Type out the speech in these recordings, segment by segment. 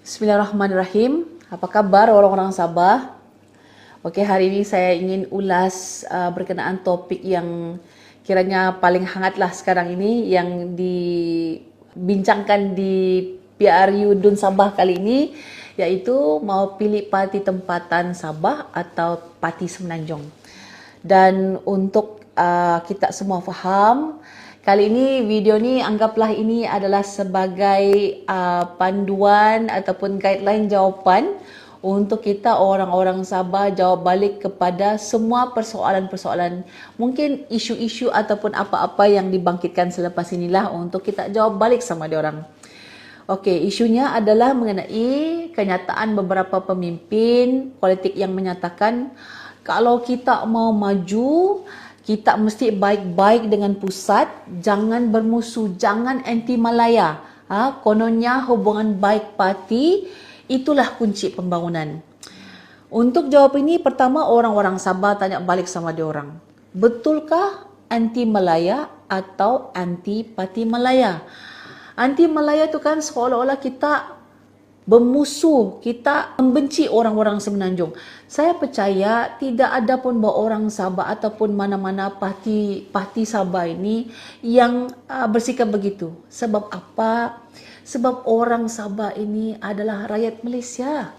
Bismillahirrahmanirrahim. Apa kabar orang-orang Sabah? Okey, hari ini saya ingin ulas uh, berkenaan topik yang kiranya paling hangatlah sekarang ini yang dibincangkan di PRU Dun Sabah kali ini iaitu mau pilih parti tempatan Sabah atau parti Semenanjung. Dan untuk uh, kita semua faham, Kali ini video ni anggaplah ini adalah sebagai uh, panduan ataupun guideline jawapan untuk kita orang-orang Sabah jawab balik kepada semua persoalan-persoalan mungkin isu-isu ataupun apa-apa yang dibangkitkan selepas inilah untuk kita jawab balik sama dia orang. Okey, isunya adalah mengenai kenyataan beberapa pemimpin politik yang menyatakan kalau kita mau maju kita mesti baik-baik dengan pusat, jangan bermusuh, jangan anti Malaya. Ha, kononnya hubungan baik parti itulah kunci pembangunan. Untuk jawab ini pertama orang-orang Sabah tanya balik sama dia orang. Betulkah anti Malaya atau anti parti Malaya? Anti Malaya itu kan seolah-olah kita bermusuh, kita membenci orang-orang semenanjung. Saya percaya tidak ada pun bahawa orang Sabah ataupun mana-mana parti parti Sabah ini yang uh, bersikap begitu. Sebab apa? Sebab orang Sabah ini adalah rakyat Malaysia.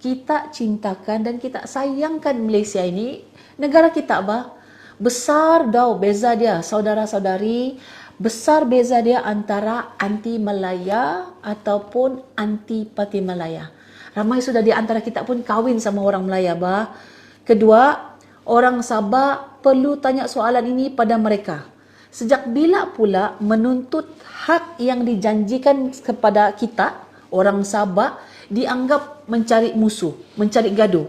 Kita cintakan dan kita sayangkan Malaysia ini negara kita apa? Besar dah beza dia saudara-saudari besar beza dia antara anti Malaya ataupun anti Pati Malaya. Ramai sudah di antara kita pun kahwin sama orang Malaya bah. Kedua, orang Sabah perlu tanya soalan ini pada mereka. Sejak bila pula menuntut hak yang dijanjikan kepada kita, orang Sabah, dianggap mencari musuh, mencari gaduh.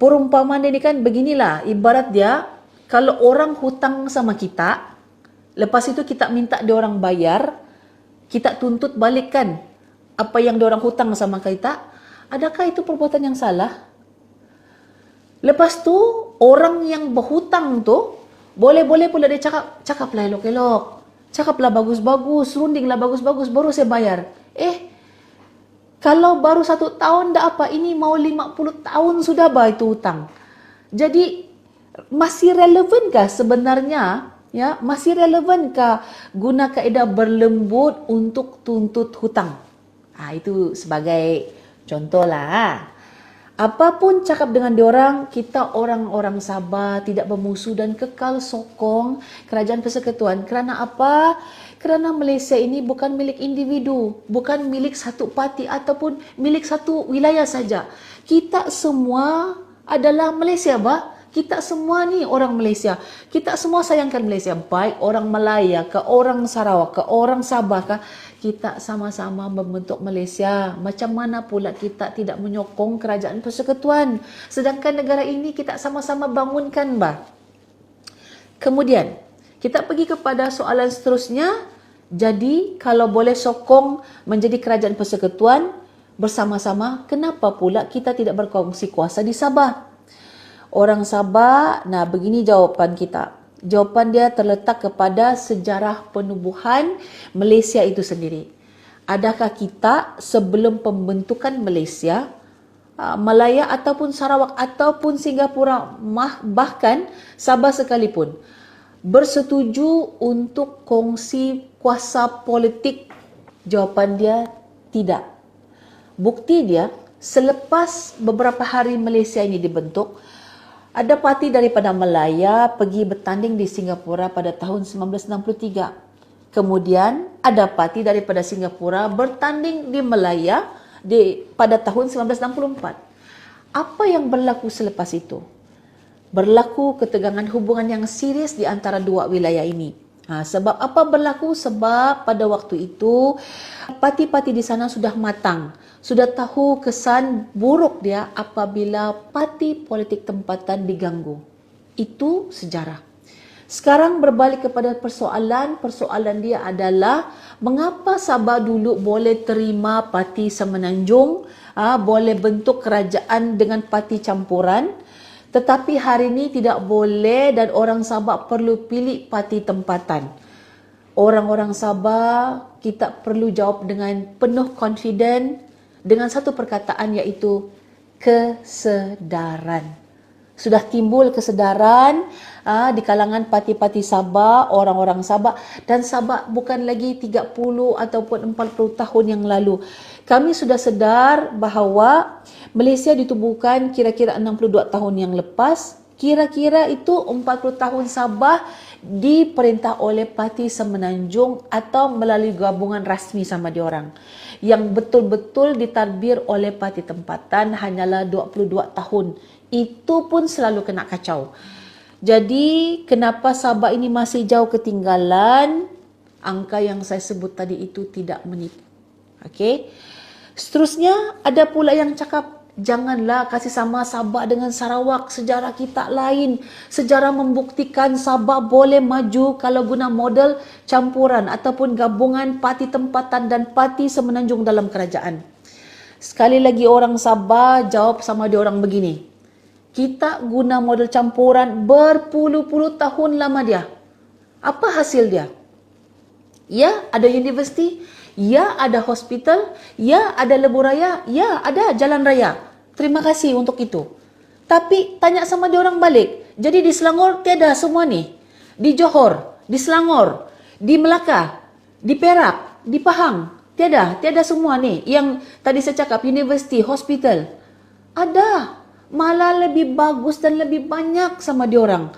Perumpamaan ini kan beginilah, ibarat dia, kalau orang hutang sama kita, Lepas itu kita minta dia orang bayar, kita tuntut balikkan apa yang dia orang hutang sama kita. Adakah itu perbuatan yang salah? Lepas tu orang yang berhutang tu boleh-boleh pula dia cakap cakaplah elok-elok. Cakaplah bagus-bagus, rundinglah bagus-bagus baru saya bayar. Eh, kalau baru satu tahun dah apa, ini mau 50 tahun sudah bayar itu hutang. Jadi, masih relevankah sebenarnya ya masih relevankah guna kaedah berlembut untuk tuntut hutang? Ha, itu sebagai contohlah. Apapun cakap dengan diorang kita orang-orang Sabah tidak bermusuh dan kekal sokong kerajaan persekutuan. Kerana apa? Kerana Malaysia ini bukan milik individu bukan milik satu parti ataupun milik satu wilayah saja. Kita semua adalah Malaysia bah kita semua ni orang Malaysia. Kita semua sayangkan Malaysia. Baik orang Malaya ke orang Sarawak ke orang Sabah ke. Kita sama-sama membentuk Malaysia. Macam mana pula kita tidak menyokong kerajaan persekutuan. Sedangkan negara ini kita sama-sama bangunkan. Bah. Kemudian, kita pergi kepada soalan seterusnya. Jadi, kalau boleh sokong menjadi kerajaan persekutuan bersama-sama, kenapa pula kita tidak berkongsi kuasa di Sabah? Orang Sabah, nah begini jawapan kita. Jawapan dia terletak kepada sejarah penubuhan Malaysia itu sendiri. Adakah kita sebelum pembentukan Malaysia, ah, Malaya ataupun Sarawak ataupun Singapura bahkan Sabah sekalipun bersetuju untuk kongsi kuasa politik? Jawapan dia tidak. Bukti dia selepas beberapa hari Malaysia ini dibentuk, ada parti daripada Malaya pergi bertanding di Singapura pada tahun 1963. Kemudian ada parti daripada Singapura bertanding di Malaya di pada tahun 1964. Apa yang berlaku selepas itu? Berlaku ketegangan hubungan yang serius di antara dua wilayah ini. Ha, sebab apa berlaku? Sebab pada waktu itu parti-parti di sana sudah matang sudah tahu kesan buruk dia apabila parti politik tempatan diganggu. Itu sejarah. Sekarang berbalik kepada persoalan, persoalan dia adalah mengapa Sabah dulu boleh terima parti semenanjung, ha, boleh bentuk kerajaan dengan parti campuran, tetapi hari ini tidak boleh dan orang Sabah perlu pilih parti tempatan. Orang-orang Sabah kita perlu jawab dengan penuh confident dengan satu perkataan iaitu kesedaran. Sudah timbul kesedaran aa, di kalangan parti-parti Sabah, orang-orang Sabah dan Sabah bukan lagi 30 ataupun 40 tahun yang lalu. Kami sudah sedar bahawa Malaysia ditubuhkan kira-kira 62 tahun yang lepas. Kira-kira itu 40 tahun Sabah diperintah oleh Parti Semenanjung atau melalui gabungan rasmi sama diorang. Yang betul-betul ditadbir oleh Parti Tempatan hanyalah 22 tahun. Itu pun selalu kena kacau. Jadi kenapa Sabah ini masih jauh ketinggalan? Angka yang saya sebut tadi itu tidak menipu. Okey. Seterusnya ada pula yang cakap janganlah kasih sama Sabah dengan Sarawak. Sejarah kita lain. Sejarah membuktikan Sabah boleh maju kalau guna model campuran ataupun gabungan parti tempatan dan parti semenanjung dalam kerajaan. Sekali lagi orang Sabah jawab sama dia orang begini. Kita guna model campuran berpuluh-puluh tahun lama dia. Apa hasil dia? Ya, ada universiti, Ya, ada hospital. Ya, ada lebuh raya. Ya, ada jalan raya. Terima kasih untuk itu. Tapi tanya sama dia orang balik. Jadi di Selangor tiada semua ni. Di Johor, di Selangor, di Melaka, di Perak, di Pahang. Tiada, tiada semua ni. Yang tadi saya cakap, universiti, hospital. Ada. Malah lebih bagus dan lebih banyak sama dia orang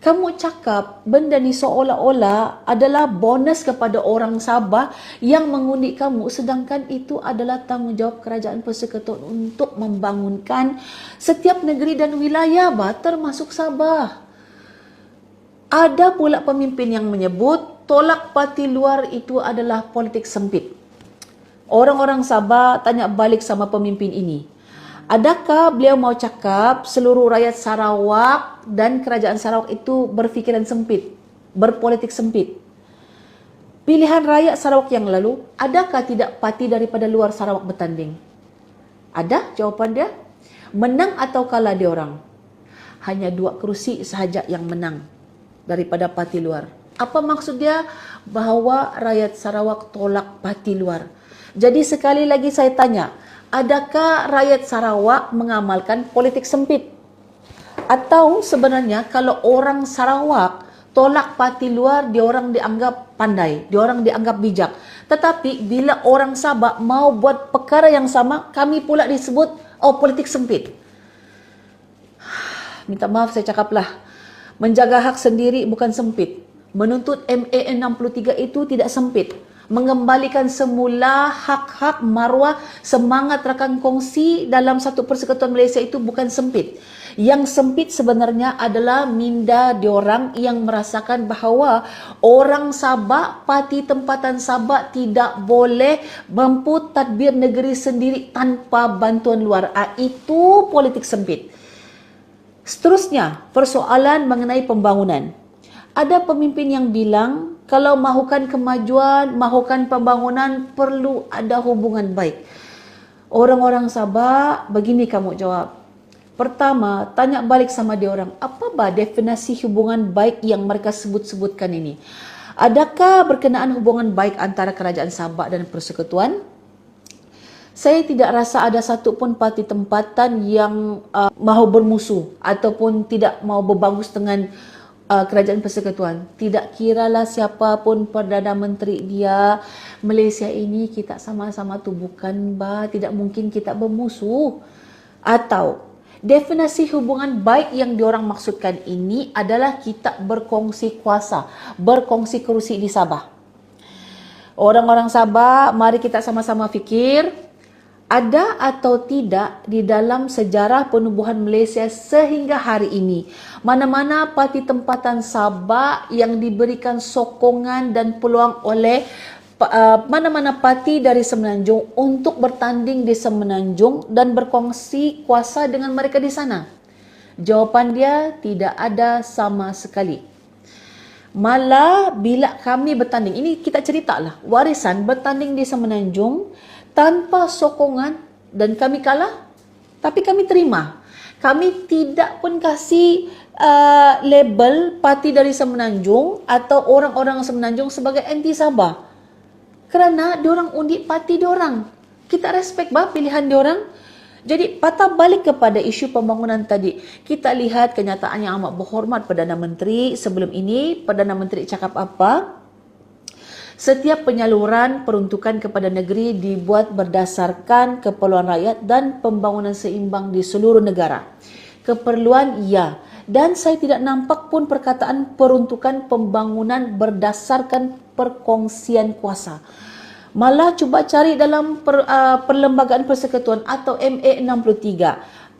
kamu cakap benda ni seolah-olah adalah bonus kepada orang Sabah yang mengundi kamu sedangkan itu adalah tanggungjawab kerajaan persekutuan untuk membangunkan setiap negeri dan wilayah bah, termasuk Sabah. Ada pula pemimpin yang menyebut tolak parti luar itu adalah politik sempit. Orang-orang Sabah tanya balik sama pemimpin ini. Adakah beliau mau cakap seluruh rakyat Sarawak dan kerajaan Sarawak itu berfikiran sempit, berpolitik sempit? Pilihan rakyat Sarawak yang lalu, adakah tidak parti daripada luar Sarawak bertanding? Ada jawapan dia? Menang atau kalah dia orang? Hanya dua kerusi sahaja yang menang daripada parti luar. Apa maksud dia? Bahawa rakyat Sarawak tolak parti luar. Jadi sekali lagi saya tanya, adakah rakyat Sarawak mengamalkan politik sempit? Atau sebenarnya kalau orang Sarawak tolak parti luar, dia orang dianggap pandai, dia orang dianggap bijak. Tetapi bila orang Sabah mau buat perkara yang sama, kami pula disebut oh politik sempit. Minta maaf saya cakaplah. Menjaga hak sendiri bukan sempit. Menuntut MAN 63 itu tidak sempit mengembalikan semula hak-hak maruah semangat rakan kongsi dalam satu persekutuan Malaysia itu bukan sempit. Yang sempit sebenarnya adalah minda diorang yang merasakan bahawa orang Sabah, parti tempatan Sabah tidak boleh mampu tadbir negeri sendiri tanpa bantuan luar. Ah, itu politik sempit. Seterusnya, persoalan mengenai pembangunan. Ada pemimpin yang bilang kalau mahukan kemajuan, mahukan pembangunan, perlu ada hubungan baik. Orang-orang Sabah, begini kamu jawab. Pertama, tanya balik sama dia orang, apa bah definisi hubungan baik yang mereka sebut-sebutkan ini? Adakah berkenaan hubungan baik antara kerajaan Sabah dan persekutuan? Saya tidak rasa ada satu pun parti tempatan yang uh, mahu bermusuh ataupun tidak mahu berbagus dengan uh, kerajaan persekutuan. Tidak kiralah siapa pun Perdana Menteri dia, Malaysia ini kita sama-sama tubuhkan bah, tidak mungkin kita bermusuh. Atau definisi hubungan baik yang diorang maksudkan ini adalah kita berkongsi kuasa, berkongsi kerusi di Sabah. Orang-orang Sabah, mari kita sama-sama fikir, ada atau tidak di dalam sejarah penubuhan Malaysia sehingga hari ini? Mana-mana parti tempatan Sabah yang diberikan sokongan dan peluang oleh uh, mana-mana parti dari Semenanjung untuk bertanding di Semenanjung dan berkongsi kuasa dengan mereka di sana? Jawapan dia tidak ada sama sekali. Malah bila kami bertanding ini kita ceritalah warisan bertanding di Semenanjung tanpa sokongan dan kami kalah tapi kami terima kami tidak pun kasih uh, label parti dari Semenanjung atau orang-orang Semenanjung sebagai anti Sabah kerana diorang undi parti diorang Kita respect bah pilihan diorang. Jadi patah balik kepada isu pembangunan tadi. Kita lihat kenyataan yang amat berhormat Perdana Menteri sebelum ini. Perdana Menteri cakap apa? Setiap penyaluran peruntukan kepada negeri dibuat berdasarkan keperluan rakyat dan pembangunan seimbang di seluruh negara. Keperluan ya. Dan saya tidak nampak pun perkataan peruntukan pembangunan berdasarkan perkongsian kuasa. Malah cuba cari dalam per, uh, Perlembagaan Persekutuan atau MA63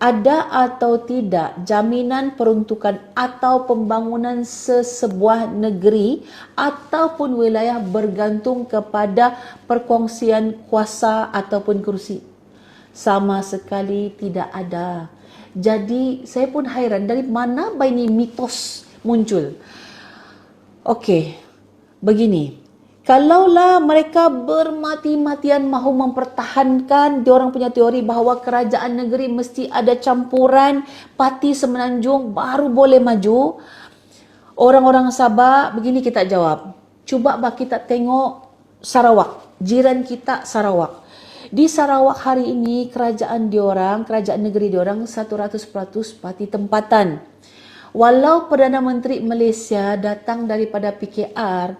ada atau tidak jaminan peruntukan atau pembangunan sesebuah negeri ataupun wilayah bergantung kepada perkongsian kuasa ataupun kursi. Sama sekali tidak ada. Jadi saya pun hairan dari mana ini mitos muncul. Okey, begini. Kalaulah mereka bermati-matian mahu mempertahankan diorang punya teori bahawa kerajaan negeri mesti ada campuran parti semenanjung baru boleh maju, orang-orang Sabah begini kita jawab. Cuba bah kita tengok Sarawak, jiran kita Sarawak. Di Sarawak hari ini kerajaan diorang, kerajaan negeri diorang 100% parti tempatan. Walau Perdana Menteri Malaysia datang daripada PKR,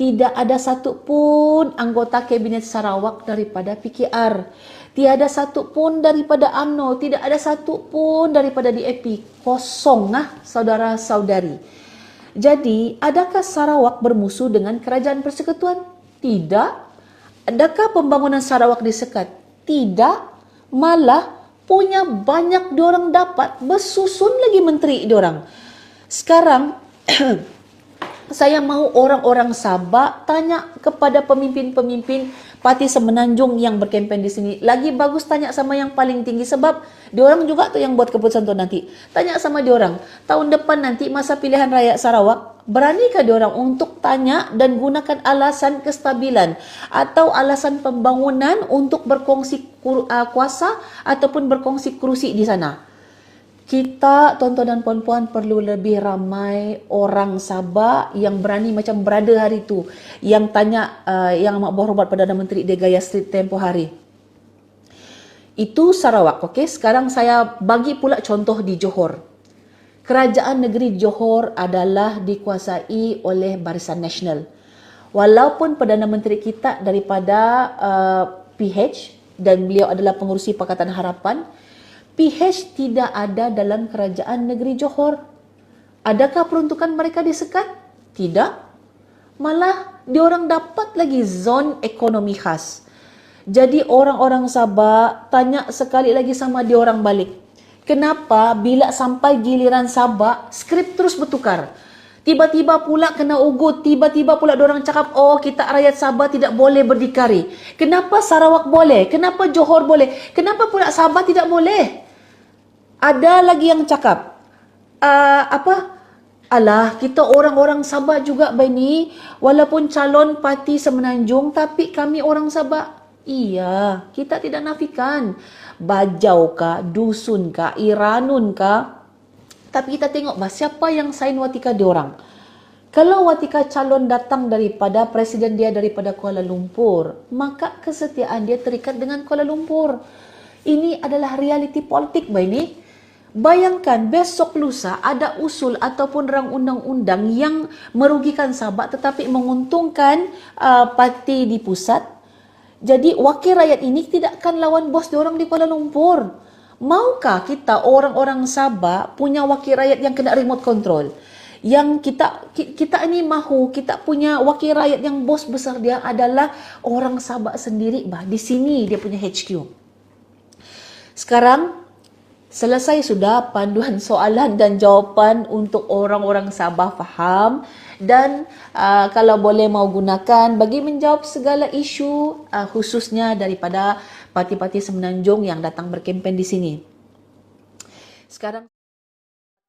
tidak ada satu pun anggota Kabinet Sarawak daripada PKR. Tiada satu pun daripada AMNO, tidak ada satu pun daripada DAP. Kosong ah saudara-saudari. Jadi, adakah Sarawak bermusuh dengan kerajaan persekutuan? Tidak. Adakah pembangunan Sarawak disekat? Tidak. Malah punya banyak diorang dapat bersusun lagi menteri diorang. Sekarang saya mahu orang-orang Sabah tanya kepada pemimpin-pemimpin parti semenanjung yang berkempen di sini. Lagi bagus tanya sama yang paling tinggi sebab diorang juga tu yang buat keputusan tu nanti. Tanya sama diorang. Tahun depan nanti masa pilihan rakyat Sarawak, beranikah diorang untuk tanya dan gunakan alasan kestabilan atau alasan pembangunan untuk berkongsi uh, kuasa ataupun berkongsi kerusi di sana? kita tuan-tuan dan puan-puan perlu lebih ramai orang Sabah yang berani macam berada hari itu yang tanya uh, yang amat berhormat Perdana Menteri di Gaya Street tempoh hari. Itu Sarawak, okey. Sekarang saya bagi pula contoh di Johor. Kerajaan negeri Johor adalah dikuasai oleh Barisan Nasional. Walaupun Perdana Menteri kita daripada uh, PH dan beliau adalah pengurusi Pakatan Harapan, PH tidak ada dalam kerajaan negeri Johor. Adakah peruntukan mereka disekat? Tidak. Malah diorang dapat lagi zon ekonomi khas. Jadi orang-orang Sabah tanya sekali lagi sama diorang balik. Kenapa bila sampai giliran Sabah, skrip terus bertukar? Tiba-tiba pula kena ugut, tiba-tiba pula orang cakap, oh kita rakyat Sabah tidak boleh berdikari. Kenapa Sarawak boleh? Kenapa Johor boleh? Kenapa pula Sabah tidak boleh? ada lagi yang cakap uh, apa alah kita orang-orang Sabah juga bani walaupun calon parti semenanjung tapi kami orang Sabah iya kita tidak nafikan. Bajau ka dusun ka iranun ka tapi kita tengok bah siapa yang sign watika diorang kalau watika calon datang daripada presiden dia daripada Kuala Lumpur maka kesetiaan dia terikat dengan Kuala Lumpur. Ini adalah realiti politik bah ini. Bayangkan besok lusa ada usul ataupun rang undang-undang yang merugikan Sabah tetapi menguntungkan uh, parti di pusat. Jadi wakil rakyat ini tidak akan lawan bos diorang di Kuala Lumpur. Maukah kita orang-orang Sabah punya wakil rakyat yang kena remote control? Yang kita kita ini mahu kita punya wakil rakyat yang bos besar dia adalah orang Sabah sendiri bah di sini dia punya HQ. Sekarang Selesai sudah panduan soalan dan jawapan untuk orang-orang Sabah faham dan uh, kalau boleh mau gunakan bagi menjawab segala isu uh, khususnya daripada parti-parti semenanjung yang datang berkempen di sini. Sekarang